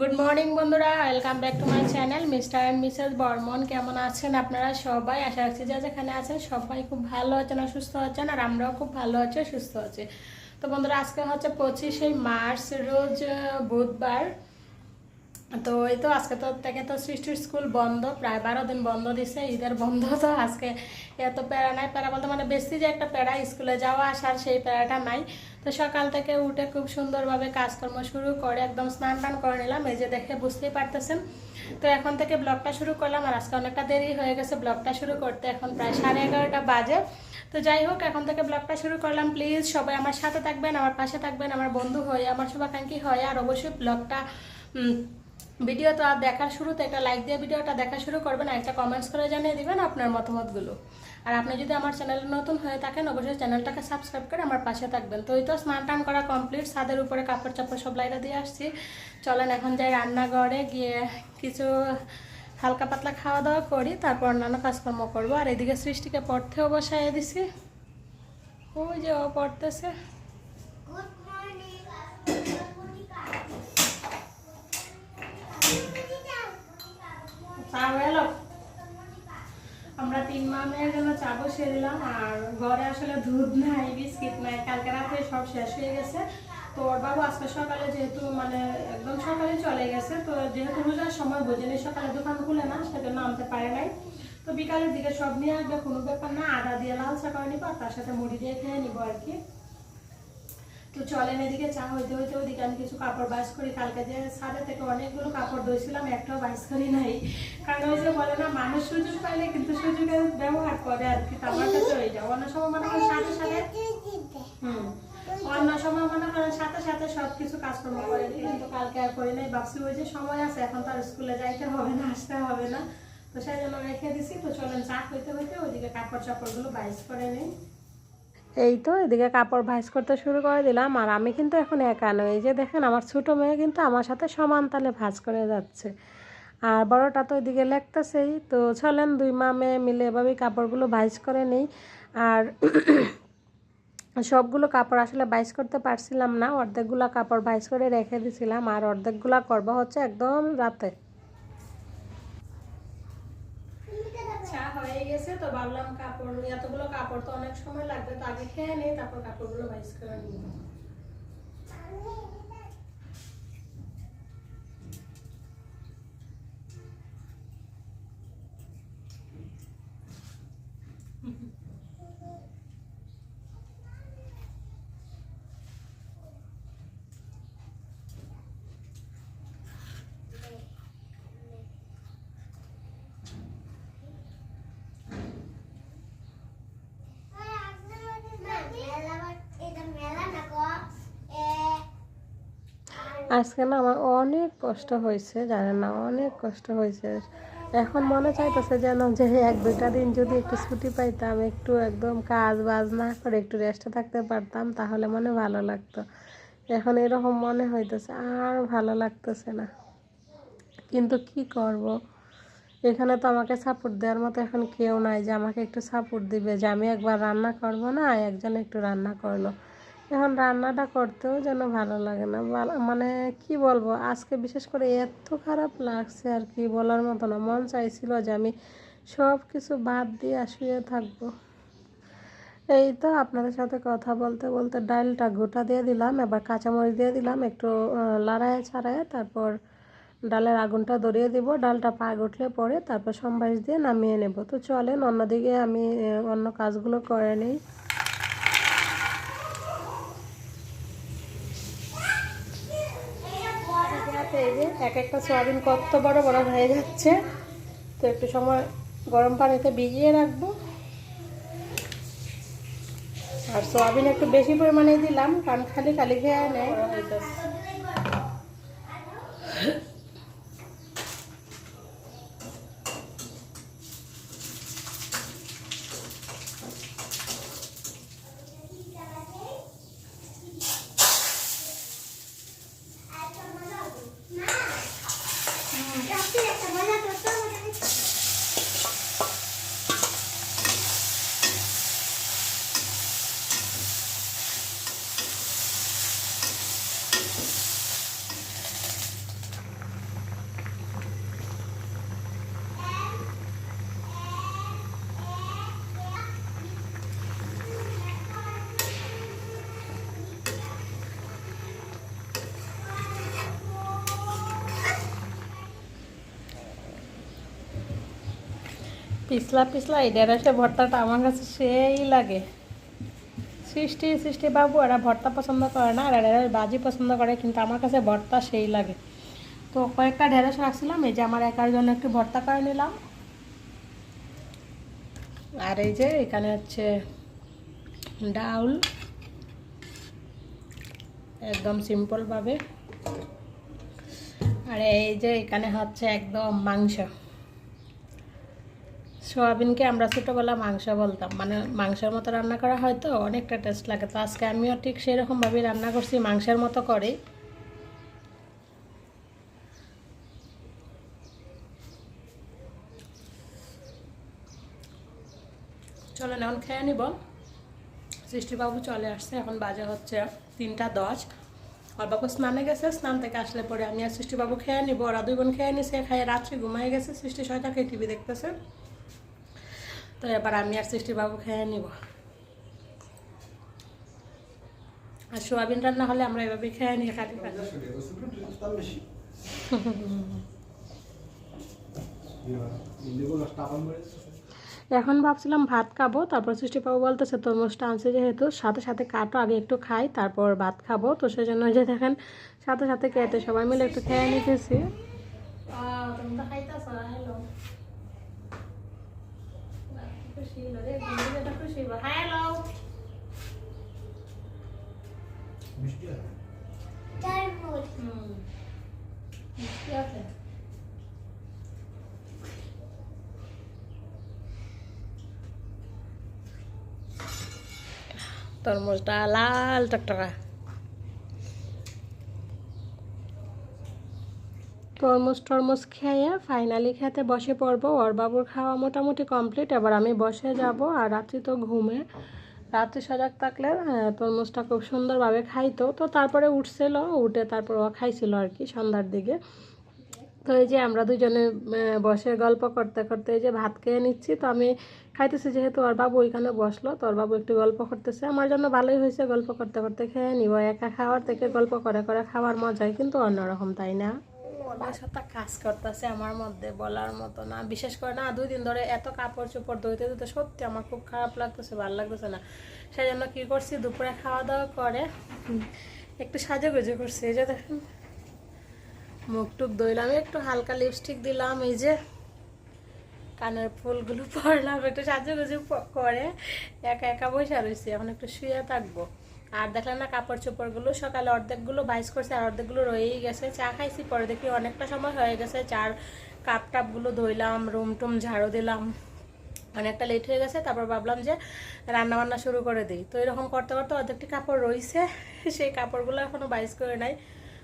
Good morning বন্ধুরা। Welcome back to my channel mister and missus Barman. কেমন আছেন আপনারা সবাই? আশা রাখছি যে যেখানে আছেন সবাই খুব ভালো আছেন আর সুস্থ আছেন, আর আমরাও খুব ভালো আছি সুস্থ আছি। তো বন্ধুরা, আজকে হচ্ছে পঁচিশে মার্চ, রোজ বুধবার। তো এই তো আজকে তো থেকে তো সৃষ্টির স্কুল বন্ধ, প্রায় বারো দিন বন্ধ দিছে, ঈদের বন্ধ তো আজকে এত প্যারা নাই। প্যারা বলতে মানে বেশি যে একটা প্যারা, স্কুলে যাওয়া আসার সেই প্যারাটা নাই। তো সকাল থেকে উঠে খুব সুন্দরভাবে কাজকর্ম শুরু করে একদম স্নান টান করে নিলাম, এই যে দেখে বুঝতেই পারতেছেন। তো এখন থেকে ব্লগটা শুরু করলাম, আর আজকে অনেকটা দেরি হয়ে গেছে ব্লগটা শুরু করতে, এখন প্রায় সাড়ে এগারোটা বাজে। তো যাই হোক, এখন থেকে ব্লগটা শুরু করলাম। প্লিজ সবাই আমার সাথে থাকবেন, আমার পাশে থাকবেন, আমার বন্ধু হয়ে, আমার শুভাকাঙ্ক্ষী হয়, আর অবশ্যই ব্লগটা ভিডিওটা দেখার শুরুতে একটা লাইক দিয়ে ভিডিওটা দেখা শুরু করবেন আর একটা কমেন্টস করে জানিয়ে দিবেন আপনার মতামতগুলো। আর আপনি যদি আমার চ্যানেলে নতুন হয়ে থাকেন, অবশ্যই চ্যানেলটাকে সাবস্ক্রাইব করে আমার পাশে থাকবেন। তো এই তো স্নান টান করা কমপ্লিট ছাদের উপরে কাপড় চাপড় সব লাইটা দিয়ে আসছি। চলেন এখন যাই রান্নাঘরে গিয়ে কিছু হালকা পাতলা খাওয়া দাওয়া করি, তারপর অন্যান্য কাজকর্ম করব। আর এদিকে সৃষ্টিকে পড়তেও বসাই দিছি। ওই যে ও পড়তেছে। আমরা তিন মা মেয়ের জন্য চা বসিয়ে দিলাম, আর ঘরে আসলে দুধ নাই, বিস্কিট নাই, কালকে রাতে সব শেষ হয়ে গেছে। তো ওর বাবু আজকে সকালে যেহেতু মানে একদম সকালে চলে গেছে, তো যেহেতু রোজার সময় বুঝিনি সকালে দোকান খুলে না, সেজন্য আনতে পারে নাই। তো বিকালের দিকে সব নিয়ে আসবে, কোনো ব্যাপার না, আদা দিয়ে লাল চা করে নিবো, আর তার সাথে মুড়ি দিয়ে খেয়ে নিবো আর কি। তো চলেন এদিকে চা হইতে হইতে ওইদিকে আমি কিছু কাপড় বাইস করি। কালকে যে ছাদে থেকে অনেকগুলো কাপড় ধুয়েছিলাম একটাও বাইস করি নাই। কারণ ওই যে বলে না, মানুষ সুযোগ পাইলে কিন্তু সুযোগের ব্যবহার করে আর কি। আমার ওই যায় অন্য সময় মনে করেন সাথে সাথে হুম। অন্য সময় মনে করেন সাথে সাথে সব কিছু কাজকর্ম করে কিন্তু কালকে আর করি নাই। ভাবছি ওই যে সময় আছে, এখন তো আর স্কুলে যাইতে হবে না, আসতে হবে না। তো সেই জন্য রেখে দিছি। তো চলেন চা হইতে হইতে ওইদিকে কাপড় চাপড়গুলো বাইস করে নিই। এই তো এদিকে কাপড় ভাঁজ করতে শুরু করে দিলাম, আর আমি কিন্তু এখন একা নই। এই যে দেখেন, আমার ছোট মেয়ে কিন্তু আমার সাথে সমান তালে ভাঁজ করে যাচ্ছে। আর বড়টা তো এদিকে লেখতেছেই। তো চলেন, দুই মা মেয়ে মিলে এভাবেই কাপড়গুলো ভাঁজ করে নেই। আর সবগুলো কাপড় আসলে বাইস করতে পারছিলাম না। অর্ধেকগুলো কাপড় বাইস করে রেখে দিছিলাম, আর অর্ধেকগুলো করব হচ্ছে একদম রাতে চা হয়ে গেছে তো ভাবলাম কাপড়, এতগুলো কাপড় তো অনেক সময় লাগবে, তো আগে খেয়ে নিই তারপর কাপড়গুলো বাইস করে নিব আজকে না আমার অনেক কষ্ট হয়েছে, জানেন না, অনেক কষ্ট হয়েছে। এখন মনে চাইতেছে যেন যে এক দুইটা দিন যদি একটু ছুটি পাইতাম, একটু একদম কাজ বাজ না করে একটু রেস্টে থাকতে পারতাম, তাহলে মনে ভালো লাগতো। এখন এরকম মনে হইতেছে, আর ভালো লাগতেছে না। কিন্তু কি করব? এখানে তো আমাকে সাপোর্ট দেওয়ার মতো এখন কেউ নাই যে আমাকে একটু সাপোর্ট দিবে যে আমি একবার রান্না করব না, একজন একটু রান্না করল। এখন রান্নাটা করতেও যেন ভালো লাগে না। মানে কি বলব, আজকে বিশেষ করে এত খারাপ লাগছে আর কি বলার মতো না। মন চাইছিল যে আমি সব কিছু বাদ দিয়ে শুয়ে থাকব। এই তো আপনাদের সাথে কথা বলতে বলতে ডালটা গোটা দিয়ে দিলাম, এবার কাঁচামরিচ দিয়ে দিলাম, একটু লাড়ায় ছাড়ায় তারপর ডালের আগুনটা ধরিয়ে দিব। ডালটা পাক উঠলে পরে তারপর সম্বাস দিয়ে নামিয়ে নেব। তো চলেন অন্যদিকে আমি অন্য কাজগুলো করে নিই এই যে এক একটা সয়াবিন কত বড় বড় হয়ে যাচ্ছে। তো একটু সময় গরম পানিতে ভিজিয়ে রাখব। আর সয়াবিন একটু বেশি পরিমাণে দিলাম কান খালি খালি খেয়ে নেয় পিছলা পিছলা এই ঢেঁড়সে ভর্তাটা আমার কাছে সেই লাগে। সৃষ্টি সৃষ্টি বাবু, এরা ভর্তা পছন্দ করে না, আর ঢেঁড়স বাজি পছন্দ করে, কিন্তু আমার কাছে ভর্তা সেই লাগে। তো কয়েকটা ঢেঁড়স রাখছিলাম, এই যে আমার একার জন্য একটু ভর্তা করে নিলাম। আর এই যে এখানে হচ্ছে ডাউল, একদম সিম্পলভাবে আর এই যে এখানে হচ্ছে একদম মাংস। সোয়াবিনকে আমরা ছোটোবেলা মাংস বলতাম। মানে মাংসের মতো রান্না করা হয় তো, অনেকটা টেস্ট লাগে। তো আজকে আমিও ঠিক সেরকমভাবেই রান্না করছি, মাংসের মতো করে চলো এখন খেয়ে নিব। সৃষ্টিবাবু চলে আসছে, এখন বাজে হচ্ছে তিনটা দশ। বাবু স্নানে গেছে, স্নান থেকে আসলে পরে আমি আর সৃষ্টিবাবু খেয়ে নিব। ওরা দুই বোন খেয়ে নিছে খেয়ে রাত্রি ঘুমাই গেছে। সৃষ্টি ছয়টা খেয়ে টিভি দেখতেছে। তো এবার আমি আর সৃষ্টিবাবু খেয়ে নিব। আর সোয়াবিন রান্না হলে আমরা এভাবে খেয়ে নিই, খালি এখন ভাবছিলাম ভাত খাব, তারপর সৃষ্টি পাবো বলতেছে, তরমুজটা আনছে যেহেতু, সাথে সাথে কাটো, আগে একটু খাই, তারপর ভাত খাব। তো সেই জন্য ওই যে দেখেন, সাথে সাথে কেটে সবাই মিলে একটু খেয়ে নিতেছি। তারপর তরমুজটা লাল টকটকা তরমুজ টরমুজ খেয়ে ফাইনালি খেতে বসে পড়ব। ওর বাবুর খাওয়া মোটামুটি কমপ্লিট এবার আমি বসে যাব আর রাত্রি তো ঘুমে। রাত্রি সজাগ থাকলে তরমুজটা খুব সুন্দরভাবে খাইতো। তো তারপরে উঠছিল, উঠে তারপর ও খাইছিল আর কি সন্ধ্যার দিকে। তো এই যে আমরা দুজনে বসে গল্প করতে করতে এই যে ভাত খেয়ে নিচ্ছি। তো আমি খাইতেছি যেহেতু ওর বাবু ওইখানে বসল, তো ওর বাবু একটু গল্প করতেছে। আমার জন্য ভালোই হয়েছে গল্প করতে করতে খেয়ে নিব। একা খাওয়ার থেকে গল্প করে করে খাওয়ার মজাই কিন্তু অন্যরকম, তাই না? অলসতা কাজ করতেছে আমার মধ্যে বলার মতো না। বিশেষ করে না, দুই দিন ধরে এত কাপড় চোপড় ধুইতে ধুতে সত্যি আমার খুব খারাপ লাগতেছে, ভালো লাগতেছে না। সেই জন্য কী করছি, দুপুরে খাওয়া দাওয়া করে একটু সাজে গুজে করছি। এই যে দেখেন মুখ টুক ধুইলাম, একটু হালকা লিপস্টিক দিলাম, এই যে কানের ফুলগুলো পরলাম, একটু সাজে গুজে করে একা একা বসে রয়েছি এখন একটু শুয়ে থাকব। আর দেখলাম না কাপড় চোপড়গুলো সকালে অর্ধেকগুলো বাইশ করছে আর অর্ধেকগুলো রয়েই গেছে। চা খাইছি, পরে দেখি অনেকটা সময় হয়ে গেছে চার কাপ টাপগুলো ধুইলাম, রুম টুম ঝাড়ু দিলাম। অনেকটা লেট হয়ে গেছে, তারপর ভাবলাম যে রান্না বান্না শুরু করে দিই। তো এরকম করতে করতে অর্ধেকটি কাপড় রয়েছে সেই কাপড়গুলো এখনও বাইস করে নাই।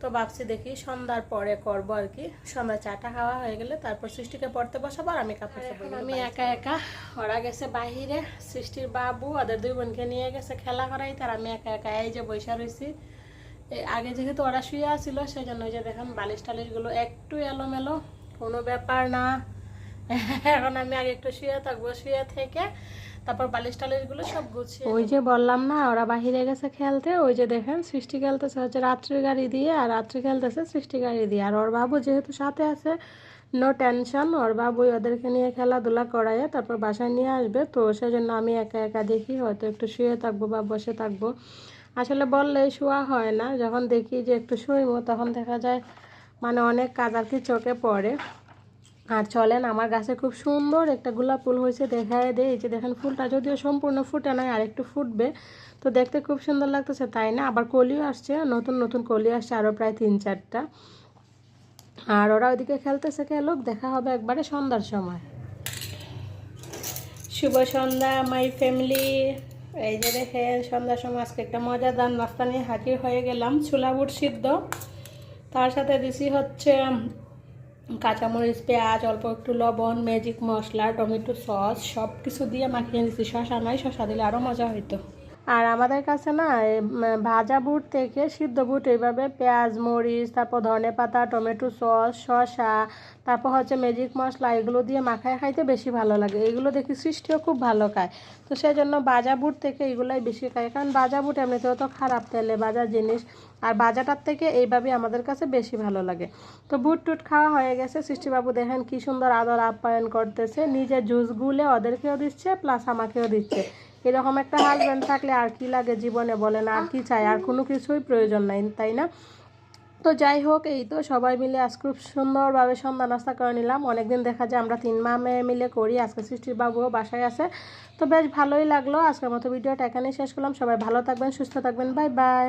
তো ভাবছি দেখি সন্ধ্যার পরে করব আর কি। সন্ধ্যা চাটা খাওয়া হয়ে গেলে তারপর সৃষ্টিকে পড়তে বসাবো আর আমি কাপড় আমি একা একা ওরা গেছে বাহিরে। সৃষ্টির বাবু ওদের দুই বোনকে নিয়ে গেছে খেলা করাই তার আমি একা একা এই যে বৈশা রয়েছি আগে যেহেতু ওরা শুয়ে আছিল সেই জন্য ওই যে দেখেন বালিশ টালিশগুলো একটু এলোমেলো কোনো ব্যাপার না। এখন আমি আগে একটু শুয়ে থাকব শুয়ে থেকে তারপর বালিশ টালিশগুলো সব গুছিয়ে ওই যে বললাম না ওরা বাহিরে গেছে খেলতে ওই যে দেখেন সৃষ্টি খেলতেছে হচ্ছে রাত্রি গাড়ি দিয়ে আর রাত্রি খেলতেছে সৃষ্টি গাড়ি দিয়ে। আর ওর বাবু যেহেতু সাথে আছে নো টেনশন ওর বাবুই ওদেরকে নিয়ে খেলাধুলা করায় তারপর বাসায় নিয়ে আসবে। তো সেজন্য আমি একা একা দেখি হয়তো একটু শুয়ে থাকব বা বসে থাকব। আসলে বললে শোয়া হয় না যখন দেখি যে একটু শুইবো তখন দেখা যায় মানে অনেক কাজ আর কি চোখে পড়ে। আর চলেন, আমার গাছে খুব সুন্দর একটা গোলাপ ফুল হয়েছে, দেখায় দেয় এই যে দেখেন ফুলটা, যদিও সম্পূর্ণ ফুটে নয় আর একটু ফুটবে। তো দেখতে খুব সুন্দর লাগতেছে, তাই না? আবার কলিও আসছে, নতুন নতুন কলি আসছে আরও প্রায় তিন চারটা। আর ওরা ওইদিকে খেলতেছে, খেলুক, দেখা হবে একবারে সন্ধ্যার সময়। শুভ সন্ধ্যা মাই ফ্যামিলি এই যে দেখে সন্ধ্যার সময় আজকে একটা মজাদার নাস্তা নিয়ে হাজির হয়ে গেলাম, ছোলা বুট সিদ্ধ। তার সাথে দিছি হচ্ছে কাঁচামরিচ, পেঁয়াজ, অল্প একটু লবণ ম্যাজিক মশলা, টমেটো সস সব কিছু দিয়ে মাখিয়ে দিচ্ছি শশা নয়, শশা দিলে আরও মজা হইতো। আর আমাদের কাছে না ভাজা বুট থেকে সিদ্ধ বুট এইভাবে পেঁয়াজ, মরিচ, তারপর ধনে পাতা, টমেটো সস, শসা, তারপর হচ্ছে ম্যাজিক মশলা, এগুলো দিয়ে মাখায় খাইতে বেশি ভালো লাগে। এগুলো দেখি সৃষ্টিও খুব ভালো খায়। তো সেই জন্য বাজা বুট থেকে এগুলাই বেশি খায়। কারণ বাজা বুট এমনিতেও তো খারাপ তেলে বাজা জিনিস। আর বাজাটার থেকে এইভাবে আমাদের কাছে বেশি ভালো লাগে। তো বুট টুট খাওয়া হয়ে গেছে। সৃষ্টিবাবু দেখেন কি সুন্দর আদর আপ্যায়ন করতেছে। নিজে জুস গুলে ওদেরকেও দিচ্ছে প্লাস আমাকেও দিচ্ছে। এরকম একটা হাজব্যান্ড থাকলে আর কি লাগে জীবনে বলেন, আর কি চাই? আর কোনো কিছুই প্রয়োজন নাই, তাই না? তো যাই হোক, এই তো সবাই মিলে আজ খুব সুন্দরভাবে সন্ধ্যা নাস্তা করে নিলাম। অনেকদিন দেখা যায় আমরা তিন মা মেয়ে মিলে করি, আজকে সৃষ্টির বাবুও বাসায় আছে। তো বেশ ভালোই লাগল। আজকের মতো ভিডিওটা এখানেই শেষ করলাম। সবাই ভালো থাকবেন, সুস্থ থাকবেন। Bye bye.